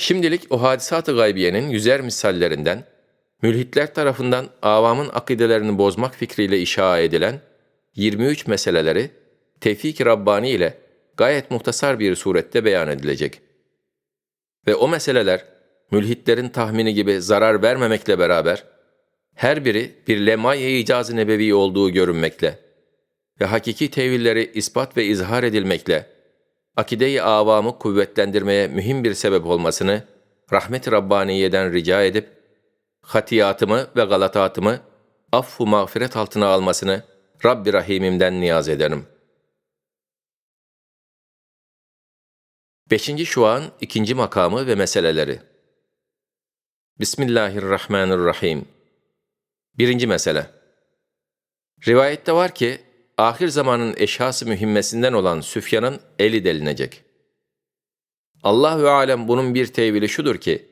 Şimdilik o hadisat-ı gaybiyenin yüzer misallerinden, mülhitler tarafından avamın akidelerini bozmak fikriyle işa edilen 23 meseleleri Tevfik-i Rabbani ile gayet muhtasar bir surette beyan edilecek. Ve o meseleler mülhitlerin tahmini gibi zarar vermemekle beraber her biri bir lemay-i icaz-ı nebevi olduğu görünmekle ve hakiki tevilleri ispat ve izhar edilmekle akide-i avamı kuvvetlendirmeye mühim bir sebep olmasını rahmet-i Rabbaniye'den rica edip hatiyatımı ve galatatımı affu mağfiret altına almasını Rabbi Rahim'imden niyaz ederim. 5. Şuan ikinci makamı ve meseleleri Bismillahirrahmanirrahim Birinci mesele Rivayette var ki, ahir zamanın eşhası mühimmesinden olan Süfyan'ın eli delinecek. Allah ve alem bunun bir tevili şudur ki,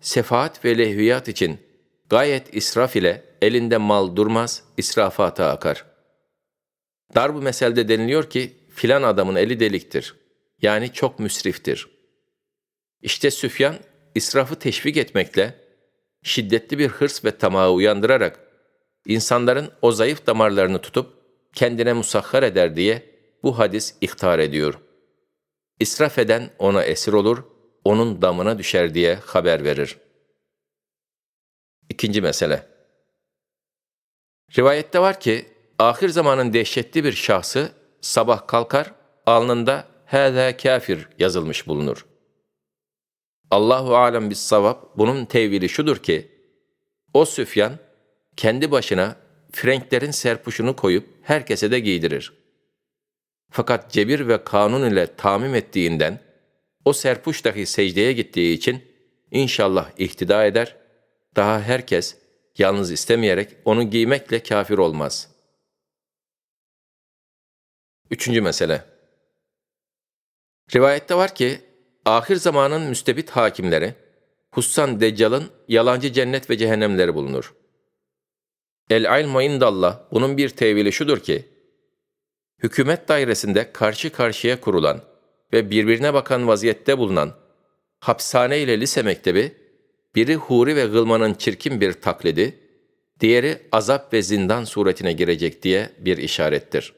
sefaat ve lehviyat için gayet israf ile elinde mal durmaz, israfata akar. Darb-ı meselde deniliyor ki, filan adamın eli deliktir. Yani çok müsriftir. İşte Süfyan, israfı teşvik etmekle, şiddetli bir hırs ve tamağı uyandırarak, insanların o zayıf damarlarını tutup, kendine musahhar eder diye bu hadis ihtar ediyor. İsraf eden ona esir olur, onun damına düşer diye haber verir. İkinci mesele. Rivayette var ki, ahir zamanın dehşetli bir şahsı sabah kalkar, alnında hâzâ kafir yazılmış bulunur. Allahu alem bis savab bunun tevili şudur ki, o Süfyan kendi başına frenklerin serpuşunu koyup herkese de giydirir. Fakat cebir ve kanun ile tamim ettiğinden, o serpuş dahi secdeye gittiği için inşallah ihtida eder, daha herkes yalnız istemeyerek onu giymekle kafir olmaz. Üçüncü mesele Rivayette var ki, ahir zamanın müstebit hakimleri, hussan Deccal'ın yalancı cennet ve cehennemleri bulunur. El-ilmu indallah bunun bir tevili şudur ki, hükümet dairesinde karşı karşıya kurulan ve birbirine bakan vaziyette bulunan hapishane ile lise mektebi, biri huri ve gılmanın çirkin bir taklidi, diğeri azap ve zindan suretine girecek diye bir işarettir.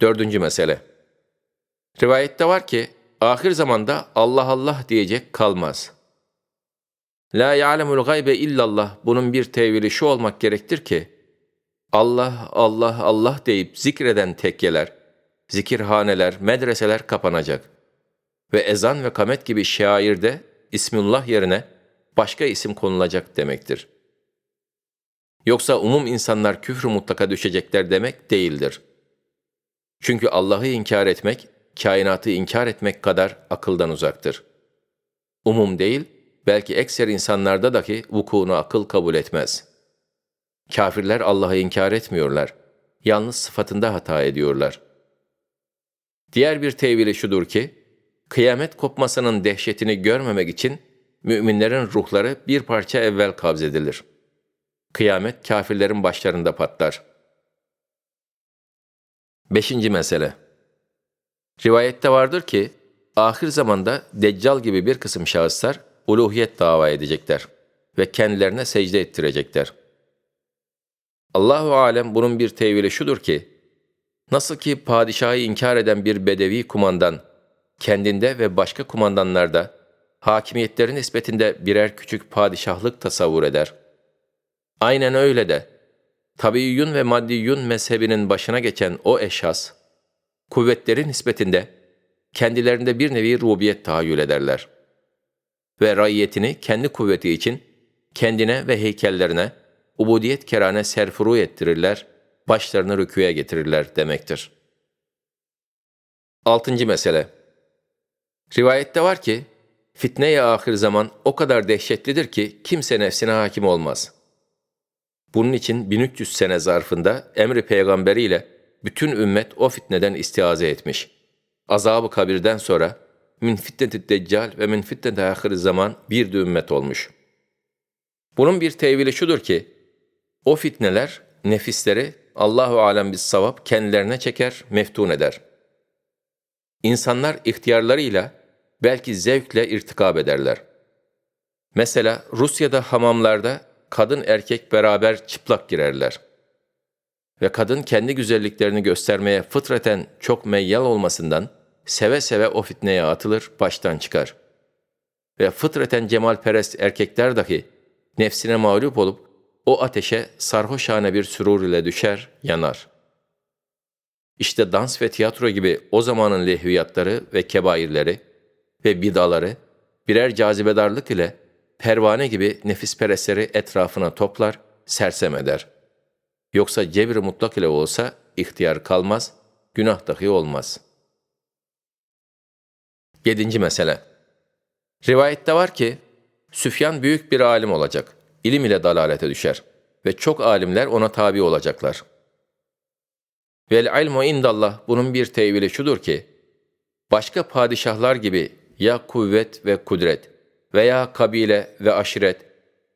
Dördüncü mesele Rivayette var ki, ahir zamanda Allah Allah diyecek kalmaz. La ya'lemul gaybe illallah bunun bir tevili şu olmak gerektir ki, Allah, Allah, Allah deyip zikreden tekkeler, zikirhaneler, medreseler kapanacak. Ve ezan ve kamet gibi şairde İsmullah yerine başka isim konulacak demektir. Yoksa umum insanlar küfrü mutlaka düşecekler demek değildir. Çünkü Allah'ı inkar etmek, kainatı inkar etmek kadar akıldan uzaktır. Umum değil, belki ekser insanlarda dahi vukuunu akıl kabul etmez. Kafirler Allah'ı inkar etmiyorlar. Yalnız sıfatında hata ediyorlar. Diğer bir tevili şudur ki, kıyamet kopmasının dehşetini görmemek için müminlerin ruhları bir parça evvel kabzedilir. Kıyamet kafirlerin başlarında patlar. Beşinci mesele Rivayette vardır ki, ahir zamanda Deccal gibi bir kısım şahıslar uluhiyet dava edecekler ve kendilerine secde ettirecekler. Allahu alem bunun bir tevili şudur ki, nasıl ki padişahı inkar eden bir bedevi kumandan, kendinde ve başka kumandanlarda, hakimiyetlerin nispetinde birer küçük padişahlık tasavvur eder. Aynen öyle de, tabiyyun ve maddiyun mezhebinin başına geçen o eşhas, kuvvetlerin nispetinde kendilerinde bir nevi rubiyet tahayyül ederler. Ve raiyetini kendi kuvveti için kendine ve heykellerine ubudiyet kerane serfuru ettirirler, başlarını rüküye getirirler demektir. Altıncı mesele Rivayette var ki, fitne-i ahir zaman o kadar dehşetlidir ki kimse nefsine hakim olmaz. Bunun için 1300 sene zarfında emri peygamberiyle bütün ümmet o fitneden istiaze etmiş. Azab-ı kabirden sonra min fitneti deccal ve min fitneti ahir zaman bir de ümmet olmuş. Bunun bir tevili şudur ki, o fitneler nefisleri Allahu alem bir savap kendilerine çeker, meftun eder. İnsanlar ihtiyarlarıyla belki zevkle irtikab ederler. Mesela Rusya'da hamamlarda kadın erkek beraber çıplak girerler. Ve kadın kendi güzelliklerini göstermeye fıtraten çok meyyal olmasından seve seve o fitneye atılır, baştan çıkar. Ve fıtraten cemalperest erkekler dahi nefsine mağlup olup o ateşe sarhoşane bir sürur ile düşer, yanar. İşte dans ve tiyatro gibi o zamanın lehviyatları ve kebairleri ve bidaları birer cazibedarlık ile pervane gibi nefisperestleri etrafına toplar, sersem eder. Yoksa cebri mutlak ile olsa ihtiyar kalmaz, günah dahi olmaz. Yedinci mesele. Rivayette var ki, Süfyan büyük bir alim olacak, ilim ile dalalete düşer ve çok alimler ona tabi olacaklar. Vel ilmu indallah. Bunun bir tevili şudur ki, başka padişahlar gibi ya kuvvet ve kudret veya kabile ve aşiret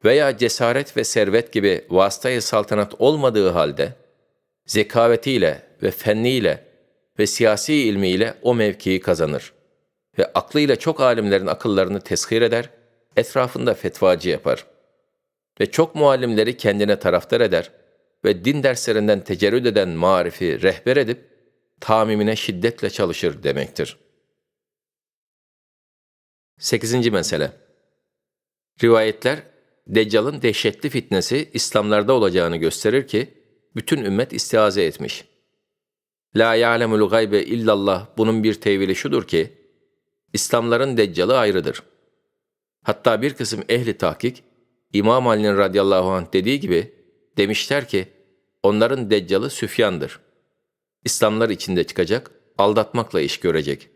veya cesaret ve servet gibi vasıtayı saltanat olmadığı halde, zekavetiyle ve fenniyle ve siyasi ilmiyle o mevkiyi kazanır ve aklıyla çok alimlerin akıllarını teshir eder, etrafında fetvacı yapar ve çok muallimleri kendine taraftar eder ve din derslerinden tecerrüd eden marifi rehber edip, tamimine şiddetle çalışır demektir. 8. mesele Rivayetler, Deccal'ın dehşetli fitnesi İslamlarda olacağını gösterir ki, bütün ümmet istiaze etmiş. La ya'lemul gaybe illallah bunun bir tevili şudur ki, İslamların Deccal'ı ayrıdır. Hatta bir kısım ehli tahkik, İmam Ali'nin radıyallahu anh dediği gibi, demişler ki, onların Deccal'ı Süfyan'dır. İslamlar içinde çıkacak, aldatmakla iş görecek.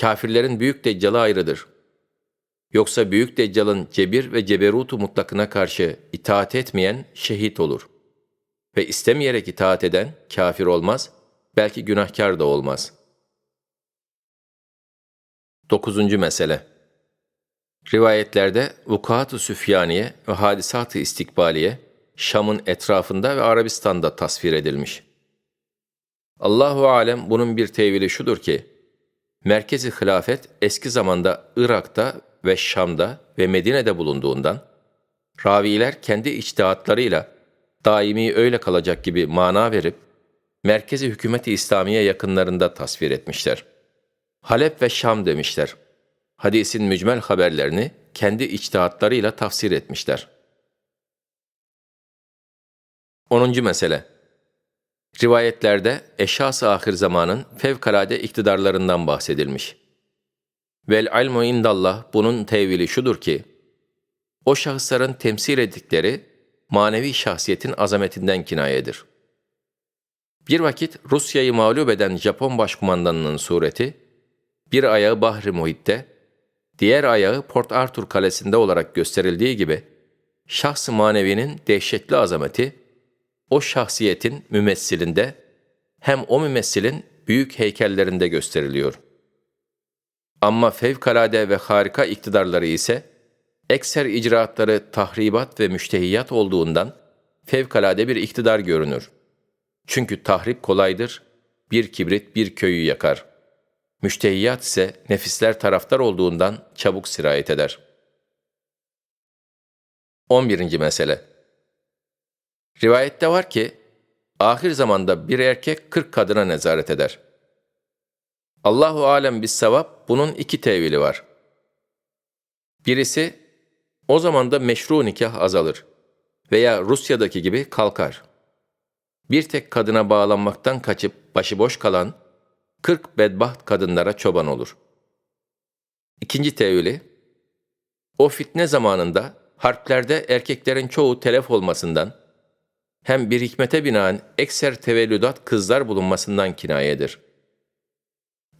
Kafirlerin büyük Deccal'ı ayrıdır.'' Yoksa büyük deccalın cebir ve ceberutu mutlakına karşı itaat etmeyen şehit olur. Ve istemeyerek itaat eden kafir olmaz, belki günahkar da olmaz. Dokuzuncu mesele Rivayetlerde vukuat-ı süfyaniye ve hadisat-ı istikbaliye, Şam'ın etrafında ve Arabistan'da tasvir edilmiş. Allahu alem bunun bir tevili şudur ki, merkezi hilafet eski zamanda Irak'ta ve Şam'da ve Medine'de bulunduğundan, raviler kendi içtihatlarıyla daimi öyle kalacak gibi mana verip, merkezi hükümeti İslamiye yakınlarında tasvir etmişler. Halep ve Şam demişler. Hadisin mücmel haberlerini kendi içtihatlarıyla tafsir etmişler. 10. mesele Rivayetlerde eşhas-ı ahir zamanın fevkalade iktidarlarından bahsedilmiş. Vel ilmu indallah bunun tevili şudur ki, o şahısların temsil ettikleri manevi şahsiyetin azametinden kinayedir. Bir vakit Rusya'yı mağlup eden Japon başkumandanının sureti, bir ayağı Bahri Muhit'te, diğer ayağı Port Arthur kalesinde olarak gösterildiği gibi, şahs-ı manevinin dehşetli azameti, o şahsiyetin mümessilinde, hem o mümessilin büyük heykellerinde gösteriliyor. Ama fevkalade ve harika iktidarları ise, ekser icraatları tahribat ve müştehiyat olduğundan fevkalade bir iktidar görünür. Çünkü tahrip kolaydır, bir kibrit bir köyü yakar. Müştehiyat ise nefisler taraftar olduğundan çabuk sirayet eder. 11. mesele Rivayette var ki, ahir zamanda bir erkek kırk kadına nezaret eder. Allahu alem bis sevap bunun iki tevili var. Birisi o zaman da meşru nikah azalır veya Rusya'daki gibi kalkar. Bir tek kadına bağlanmaktan kaçıp başıboş kalan 40 bedbaht kadınlara çoban olur. İkinci tevili o fitne zamanında harplerde erkeklerin çoğu telef olmasından hem bir hikmete binaen ekser tevellüdat kızlar bulunmasından kinayedir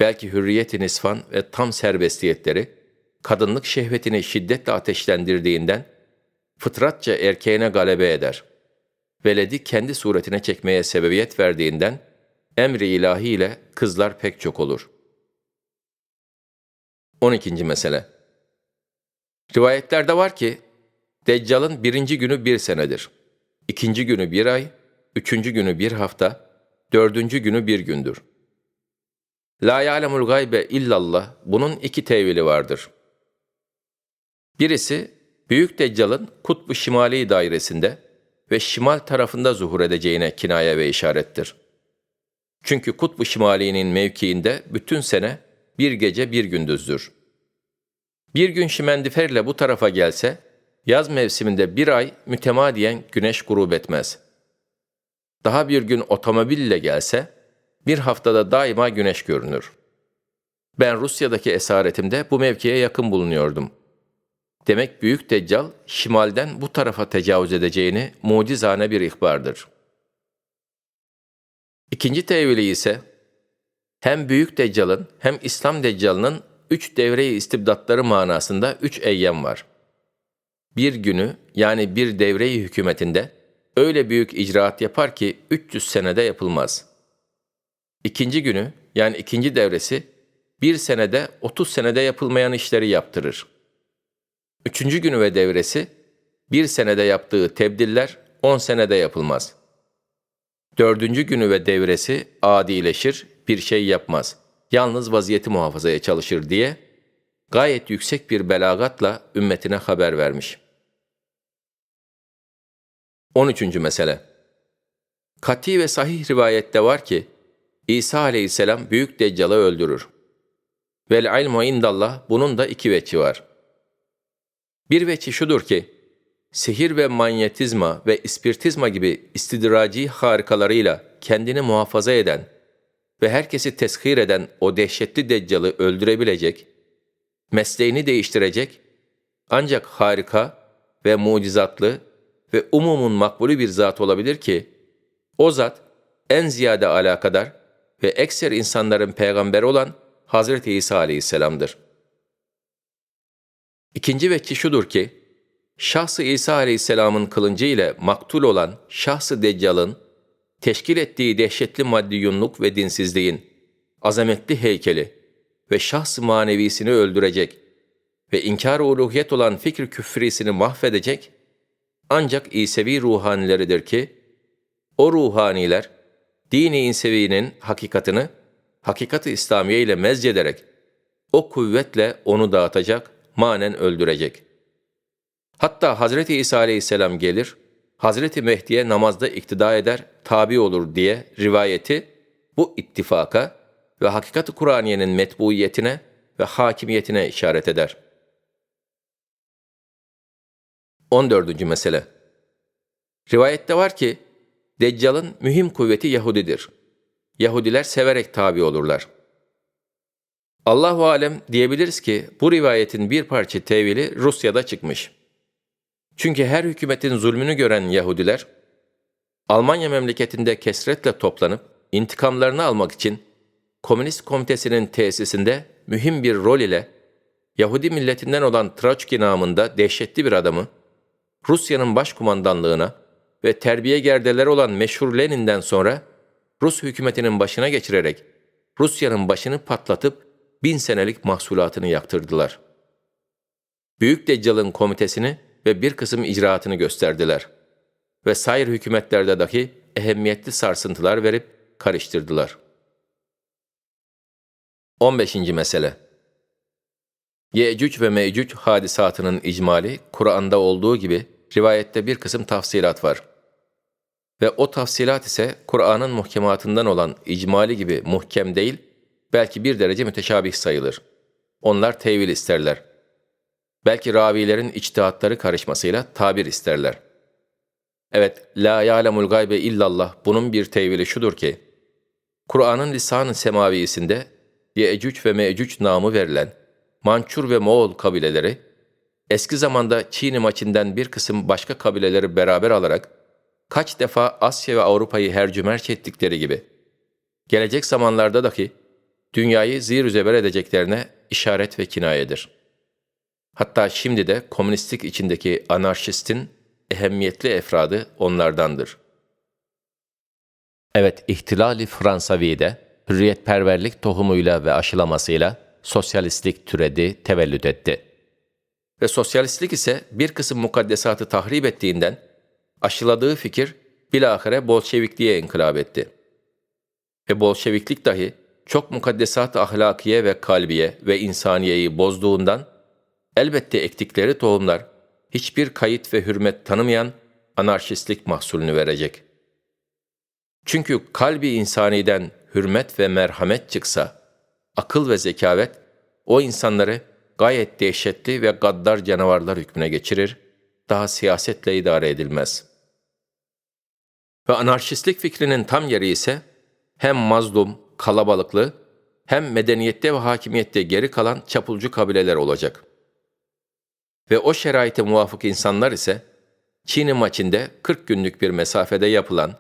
belki hürriyet-i nisfan ve tam serbestiyetleri, kadınlık şehvetini şiddetle ateşlendirdiğinden, fıtratça erkeğine galebe eder. Veledi kendi suretine çekmeye sebebiyet verdiğinden, emri ilahi ile kızlar pek çok olur. 12. mesele Rivayetlerde var ki, Deccal'ın birinci günü bir senedir, ikinci günü bir ay, üçüncü günü bir hafta, dördüncü günü bir gündür.'' La ya'lemul gaybe illallah bunun iki tevili vardır. Birisi Büyük Deccal'ın kutbu şimali dairesinde ve şimal tarafında zuhur edeceğine kinaye ve işarettir. Çünkü kutbu şimalinin mevkiinde bütün sene bir gece bir gündüzdür. Bir gün şimendiferle bu tarafa gelse, yaz mevsiminde bir ay mütemadiyen güneş grup etmez. Daha bir gün otomobille gelse, bir haftada daima güneş görünür. Ben Rusya'daki esaretimde bu mevkiye yakın bulunuyordum. Demek Büyük Deccal, şimalden bu tarafa tecavüz edeceğini mucizane bir ihbardır. İkinci tevili ise, hem Büyük Deccal'ın hem İslam Deccal'ının üç devreyi istibdatları manasında üç eyyem var. Bir günü yani bir devreyi hükümetinde öyle büyük icraat yapar ki 300 senede yapılmaz. İkinci günü yani ikinci devresi bir senede 30 senede yapılmayan işleri yaptırır. Üçüncü günü ve devresi bir senede yaptığı tebdiller 10 senede yapılmaz. Dördüncü günü ve devresi adileşir, bir şey yapmaz. Yalnız vaziyeti muhafazaya çalışır diye gayet yüksek bir belagatla ümmetine haber vermiş. 13. mesele Kati ve sahih rivayette var ki, İsa aleyhisselam büyük deccalı öldürür. Vel ilmu indallah bunun da iki veçi var. Bir veçi şudur ki, sihir ve manyetizma ve ispirtizma gibi istidraci harikalarıyla kendini muhafaza eden ve herkesi teshir eden o dehşetli deccalı öldürebilecek, mesleğini değiştirecek, ancak harika ve mucizatlı ve umumun makbulü bir zat olabilir ki, o zat en ziyade alakadar ve ekser insanların peygamberi olan Hazreti İsa aleyhisselamdır. İkinci vekki şudur ki, şahsı İsa aleyhisselamın kılıncı ile maktul olan şahsı Deccal'ın teşkil ettiği dehşetli maddiyunluk ve dinsizliğin azametli heykeli ve şahs manevisini öldürecek ve inkar uluhiyet olan fikir küfrisini mahvedecek ancak İsevi ruhanileridir ki, o ruhaniler, dini insevinin hakikatını, hakikat-ı İslamiye ile mezcederek, o kuvvetle onu dağıtacak, manen öldürecek. Hatta Hazreti İsa aleyhisselam gelir, Hazreti Mehdi'ye namazda iktida eder, tabi olur diye rivayeti bu ittifaka ve hakikat-ı Kur'aniyenin metbuiyetine ve hakimiyetine işaret eder. 14. mesele Rivayette var ki, Deccal'ın mühim kuvveti Yahudidir. Yahudiler severek tabi olurlar. Allahu alem diyebiliriz ki bu rivayetin bir parça tevili Rusya'da çıkmış. Çünkü her hükümetin zulmünü gören Yahudiler, Almanya memleketinde kesretle toplanıp intikamlarını almak için Komünist Komitesi'nin tesisinde mühim bir rol ile Yahudi milletinden olan Troçki namında dehşetli bir adamı Rusya'nın başkumandanlığına ve terbiye gerdeleri olan meşhur Lenin'den sonra Rus hükümetinin başına geçirerek Rusya'nın başını patlatıp bin senelik mahsulatını yaktırdılar. Büyük Deccal'ın komitesini ve bir kısım icraatını gösterdiler. Ve sair hükümetlerde dahi ehemmiyetli sarsıntılar verip karıştırdılar. 15. mesele Yecüc ve Mecüc hadisatının icmali, Kur'an'da olduğu gibi rivayette bir kısım tafsilat var. Ve o tafsilat ise Kur'an'ın muhkematından olan icmali gibi muhkem değil, belki bir derece müteşabih sayılır. Onlar tevil isterler. Belki ravilerin içtihatları karışmasıyla tabir isterler. Evet, la ya'lemul gaybe illallah bunun bir tevili şudur ki, Kur'an'ın lisan-ı semavisinde Yecüc ve Mecüc namı verilen Mançur ve Moğol kabileleri, eski zamanda Çin maçinden bir kısım başka kabileleri beraber alarak kaç defa Asya ve Avrupa'yı hercümerç ettikleri gibi, gelecek zamanlarda dahi dünyayı zir edeceklerine işaret ve kinayedir. Hatta şimdi de komünistlik içindeki anarşistin ehemmiyetli efradı onlardandır. Evet, ihtilali Fransavi'de hürriyetperverlik tohumuyla ve aşılamasıyla sosyalistlik türedi, tevellüt etti. Ve sosyalistlik ise bir kısım mukaddesatı tahrip ettiğinden aşıladığı fikir bilahare Bolşevikliğe inkılap etti. Ve Bolşeviklik dahi çok mukaddesat ahlakiye ve kalbiye ve insaniyeyi bozduğundan elbette ektikleri tohumlar hiçbir kayıt ve hürmet tanımayan anarşistlik mahsulünü verecek. Çünkü kalbi insaniden hürmet ve merhamet çıksa, akıl ve zekavet o insanları gayet dehşetli ve gaddar canavarlar hükmüne geçirir, daha siyasetle idare edilmez. Ve anarşistlik fikrinin tam yeri ise hem mazlum, kalabalıklı, hem medeniyette ve hakimiyette geri kalan çapulcu kabileler olacak. Ve o şeraite muvafık insanlar ise Çin'in maçinde 40 günlük bir mesafede yapılan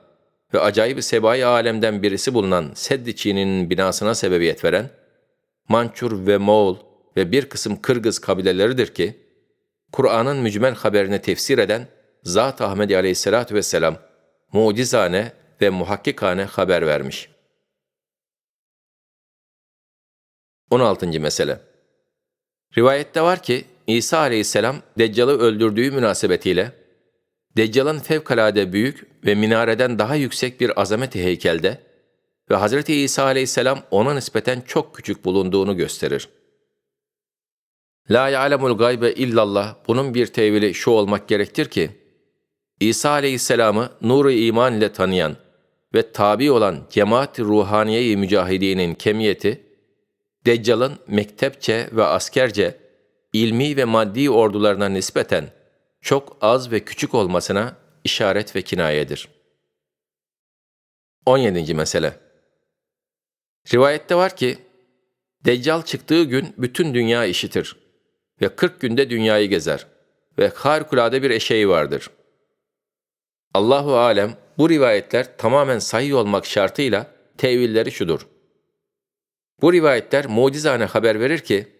ve acayip sebai alemden birisi bulunan Seddi Çin'in binasına sebebiyet veren Mançur ve Moğol ve bir kısım Kırgız kabileleridir ki, Kur'an'ın mücmel haberini tefsir eden Zat Ahmedi aleyhissalatu vesselam mucizane ve muhakkikane haber vermiş. 16. mesele Rivayette var ki İsa aleyhisselam Deccal'ı öldürdüğü münasebetiyle Deccal'ın fevkalade büyük ve minareden daha yüksek bir azameti heykelde ve Hz. İsa aleyhisselam ona nispeten çok küçük bulunduğunu gösterir. La ya'lemul gaybe illallah bunun bir tevili şu olmak gerektir ki, İsa aleyhisselamı nuru iman ile tanıyan ve tabi olan cemaat-i ruhaniye-i mücahidinin kemiyeti, Deccal'ın mektepçe ve askerce, ilmi ve maddi ordularına nispeten çok az ve küçük olmasına işaret ve kinayedir. 17. mesele Rivayette var ki, Deccal çıktığı gün bütün dünya işitir ve 40 günde dünyayı gezer ve harikulade bir eşeği vardır. Allahu alem bu rivayetler tamamen sahih olmak şartıyla tevilleri şudur. Bu rivayetler mucizane haber verir ki,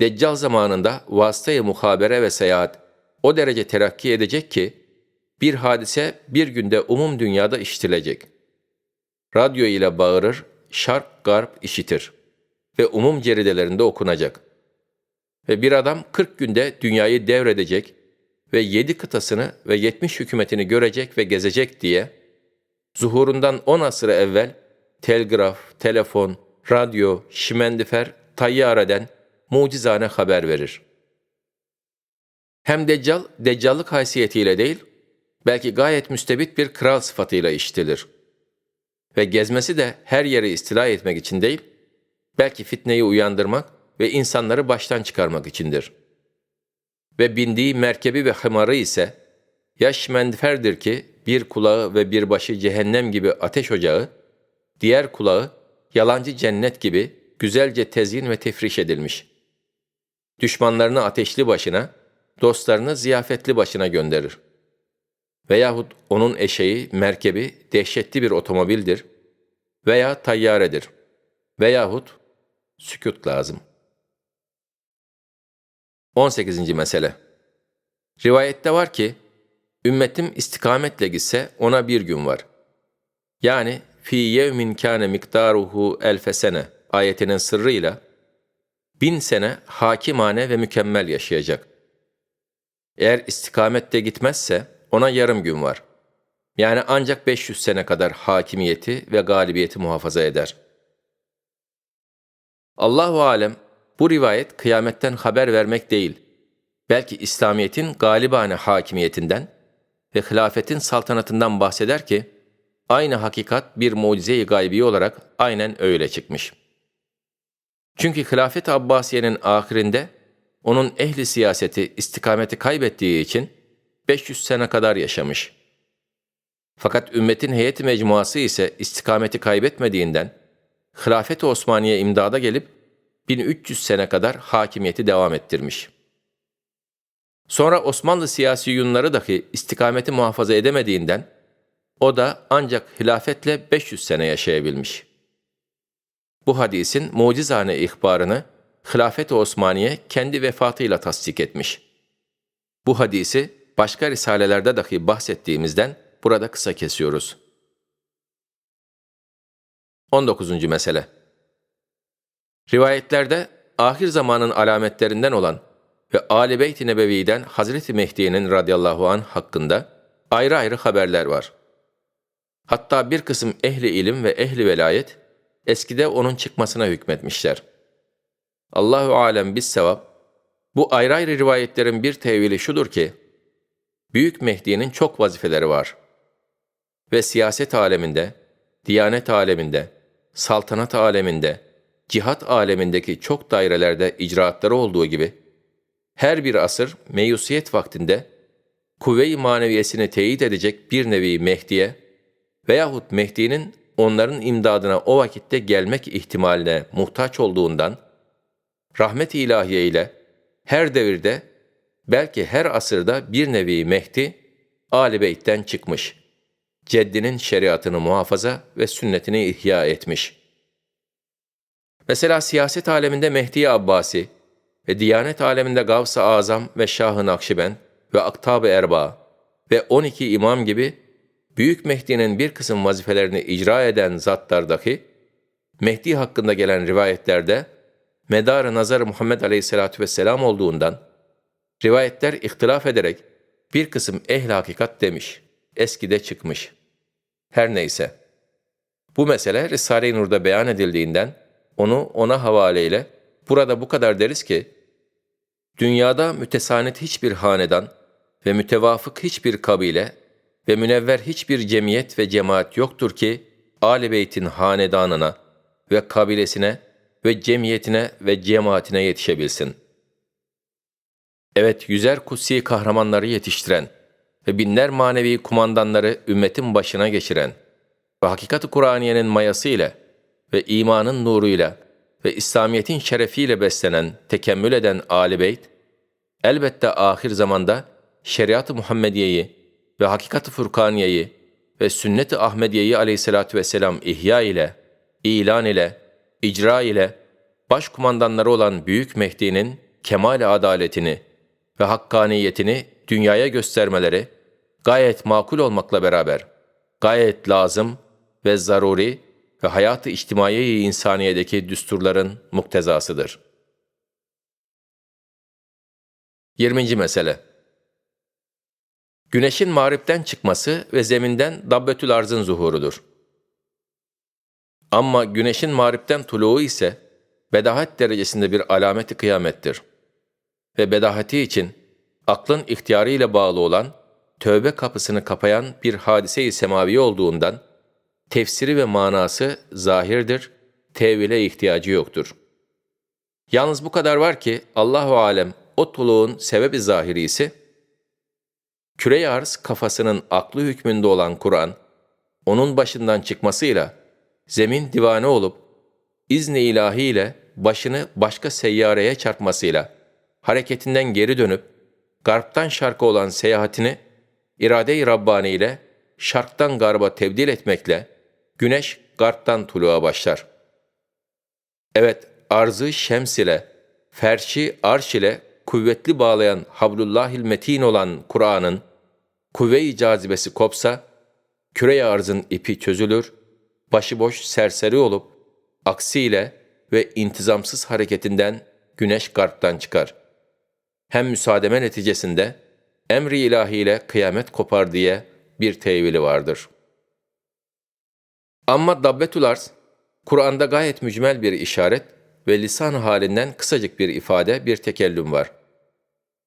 Deccal zamanında vasıtayı muhabere ve seyahat o derece terakki edecek ki, bir hadise bir günde umum dünyada işitilecek. Radyo ile bağırır, şark garp işitir ve umum ceridelerinde okunacak. Ve bir adam 40 günde dünyayı devredecek ve yedi kıtasını ve yetmiş hükümetini görecek ve gezecek diye, zuhurundan on asırı evvel telgraf, telefon, radyo, şimendifer, tayyareden mucizane haber verir. Hem Deccal, Deccallık haysiyetiyle değil, belki gayet müstebit bir kral sıfatıyla işitilir. Ve gezmesi de her yeri istila etmek için değil, belki fitneyi uyandırmak ve insanları baştan çıkarmak içindir. Ve bindiği merkebi ve hımarı ise, yaş menferdir ki bir kulağı ve bir başı cehennem gibi ateş ocağı, diğer kulağı yalancı cennet gibi güzelce tezyin ve tefriş edilmiş. Düşmanlarını ateşli başına, dostlarını ziyafetli başına gönderir. Veyahut onun eşeği, merkebi dehşetli bir otomobildir veya tayyaredir. Veyahut sükut lazım. 18. mesele Rivayette var ki, ümmetim istikametle gitse ona bir gün var. Yani fi yevmin kâne miktaruhu elfesene ayetinin sırrıyla bin sene hakimane ve mükemmel yaşayacak. Eğer istikamette gitmezse ona yarım gün var. Yani ancak 500 sene kadar hakimiyeti ve galibiyeti muhafaza eder. Allahu alem bu rivayet kıyametten haber vermek değil, belki İslamiyet'in galibane hakimiyetinden ve hilafetin saltanatından bahseder ki, aynı hakikat bir mucize-i gaybi olarak aynen öyle çıkmış. Çünkü hilafet Abbasiye'nin ahirinde onun ehli siyaseti istikameti kaybettiği için 500 sene kadar yaşamış. Fakat ümmetin heyeti mecmuası ise istikameti kaybetmediğinden hilafet Osmaniye imdada gelip 1300 sene kadar hakimiyeti devam ettirmiş. Sonra Osmanlı siyasi yunları dahi istikameti muhafaza edemediğinden o da ancak hilafetle 500 sene yaşayabilmiş. Bu hadisin mucizane ihbarını Hilafet-i Osmaniye kendi vefatıyla tasdik etmiş. Bu hadisi başka risalelerde dahi bahsettiğimizden burada kısa kesiyoruz. 19. mesele Rivayetlerde ahir zamanın alametlerinden olan ve Ali Beyt-i Nebevi'den Hazreti Mehdi'nin radıyallahu an hakkında ayrı ayrı haberler var. Hatta bir kısım ehli ilim ve ehli velayet eskide onun çıkmasına hükmetmişler. Allahu alem bis sevap, bu ayrı ayrı rivayetlerin bir tevili şudur ki, Büyük Mehdi'nin çok vazifeleri var. Ve siyaset aleminde, diyanet aleminde, saltanat aleminde, cihat alemindeki çok dairelerde icraatları olduğu gibi, her bir asır meyusiyet vaktinde kuvve-i maneviyesini teyit edecek bir nevi Mehdi'ye veyahut Mehdi'nin onların imdadına o vakitte gelmek ihtimaline muhtaç olduğundan, rahmet-i ilahiye ile her devirde, belki her asırda bir nevi Mehdi, Ali Beyt'ten çıkmış. Ceddinin şeriatını muhafaza ve sünnetini ihya etmiş. Mesela siyaset aleminde Mehdi Abbasi ve Diyanet aleminde Gavs-ı Azam ve Şah-ı Nakşibend ve Aktab-ı Erba ve 12 imam gibi Büyük Mehdi'nin bir kısım vazifelerini icra eden zatlardaki Mehdi hakkında gelen rivayetlerde medar-ı nazar Muhammed Aleyhisselatü Vesselam olduğundan rivayetler ihtilaf ederek bir kısım ehl hakikat demiş, eskide çıkmış. Her neyse. Bu mesele Risale-i Nur'da beyan edildiğinden onu ona havaleyle burada bu kadar deriz ki, dünyada mütesanet hiçbir hanedan ve mütevafık hiçbir kabile ve münevver hiçbir cemiyet ve cemaat yoktur ki, Ali Beyt'in hanedanına ve kabilesine ve cemiyetine ve cemaatine yetişebilsin. Evet, yüzer kutsi kahramanları yetiştiren ve binler manevi kumandanları ümmetin başına geçiren ve hakikat-ı Kur'aniyenin mayası ile ve imanın nuruyla ve İslamiyet'in şerefiyle beslenen, tekemmül eden Ali Beyt, elbette ahir zamanda şeriat-ı Muhammediye'yi ve hakikat-ı Furkaniye'yi ve sünnet-i Ahmediye'yi aleyhissalatü vesselam ihya ile, ilan ile, icra ile, başkumandanları olan Büyük Mehdi'nin kemal adaletini ve hakkaniyetini dünyaya göstermeleri gayet makul olmakla beraber gayet lazım ve zaruri ve hayatı içtimai insaniyedeki düsturların muktezasıdır. 20. mesele Güneşin mağripten çıkması ve zeminden dabbetül arzın zuhurudur. Ama güneşin mağripten tuluğu ise bedahat derecesinde bir alameti kıyamettir. Ve bedahati için aklın ihtiyarı ile bağlı olan, tövbe kapısını kapayan bir hadise-i semavi olduğundan, tefsiri ve manası zahirdir, tevile ihtiyacı yoktur. Yalnız bu kadar var ki Allahu alem o tuluğun sebebi zahirisi, küre arz kafasının aklı hükmünde olan Kur'an, onun başından çıkmasıyla zemin divane olup, izni ilahiyle başını başka seyyareye çarpmasıyla, hareketinden geri dönüp, garptan şarka olan seyahatini, irade-i Rabbani ile şarktan garba tebdil etmekle, güneş garptan tuluğa başlar. Evet, arzı şems ile, ferşi arş ile kuvvetli bağlayan Hablullahil Metin olan Kur'an'ın kuvve-i cazibesi kopsa, küre arzın ipi çözülür, başıboş serseri olup, aksiyle ve intizamsız hareketinden güneş garptan çıkar. Hem müsaademe neticesinde emri ilahiyle kıyamet kopar diye bir tevili vardır. Amma Dabbetul Arz, Kur'an'da gayet mücmel bir işaret ve lisan halinden kısacık bir ifade, bir tekellüm var.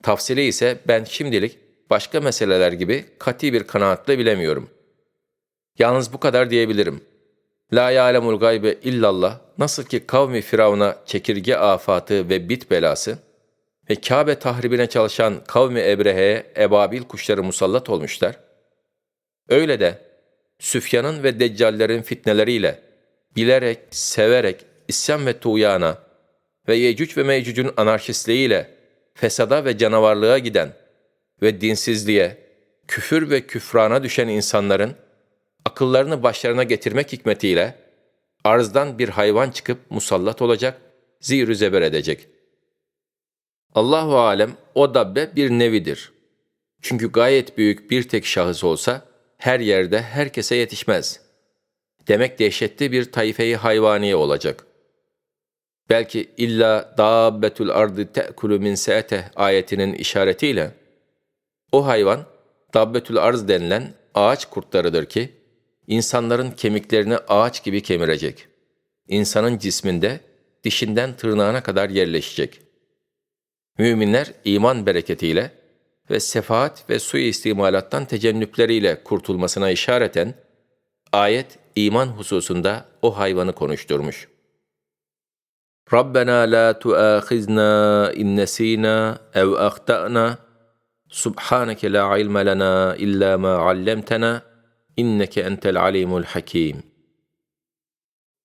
Tafsili ise ben şimdilik başka meseleler gibi kati bir kanaatle bilemiyorum. Yalnız bu kadar diyebilirim. La ya'lemul gaybe illallah nasıl ki kavmi Firavun'a çekirge afatı ve bit belası ve Kabe tahribine çalışan kavmi Ebrehe'ye ebabil kuşları musallat olmuşlar. Öyle de Süfyan'ın ve Deccallerin fitneleriyle bilerek, severek isyan ve tuğyana ve Yecüc ve Mecüc'ün anarşistliğiyle fesada ve canavarlığa giden ve dinsizliğe, küfür ve küfrana düşen insanların akıllarını başlarına getirmek hikmetiyle arzdan bir hayvan çıkıp musallat olacak, zihir zeber edecek. Allahu alem o dabbe bir nevidir. Çünkü gayet büyük bir tek şahıs olsa her yerde herkese yetişmez. Demek dehşetli bir tayfeyi hayvaniye olacak. Belki illa dabbetul ardı te'kulu min se'eteh ayetinin işaretiyle o hayvan dabbetül arz denilen ağaç kurtlarıdır ki insanların kemiklerini ağaç gibi kemirecek. insanın cisminde dişinden tırnağına kadar yerleşecek. Müminler iman bereketiyle ve sefaat ve suistimalattan tecennüpleriyle kurtulmasına işareten, ayet iman hususunda o hayvanı konuşturmuş. ربنا لا تؤاخذنا إن نسينا أو أخطأنا. سبحانك لا علم لنا إلا ما علمتنا إنك أنت العليم الحكيم.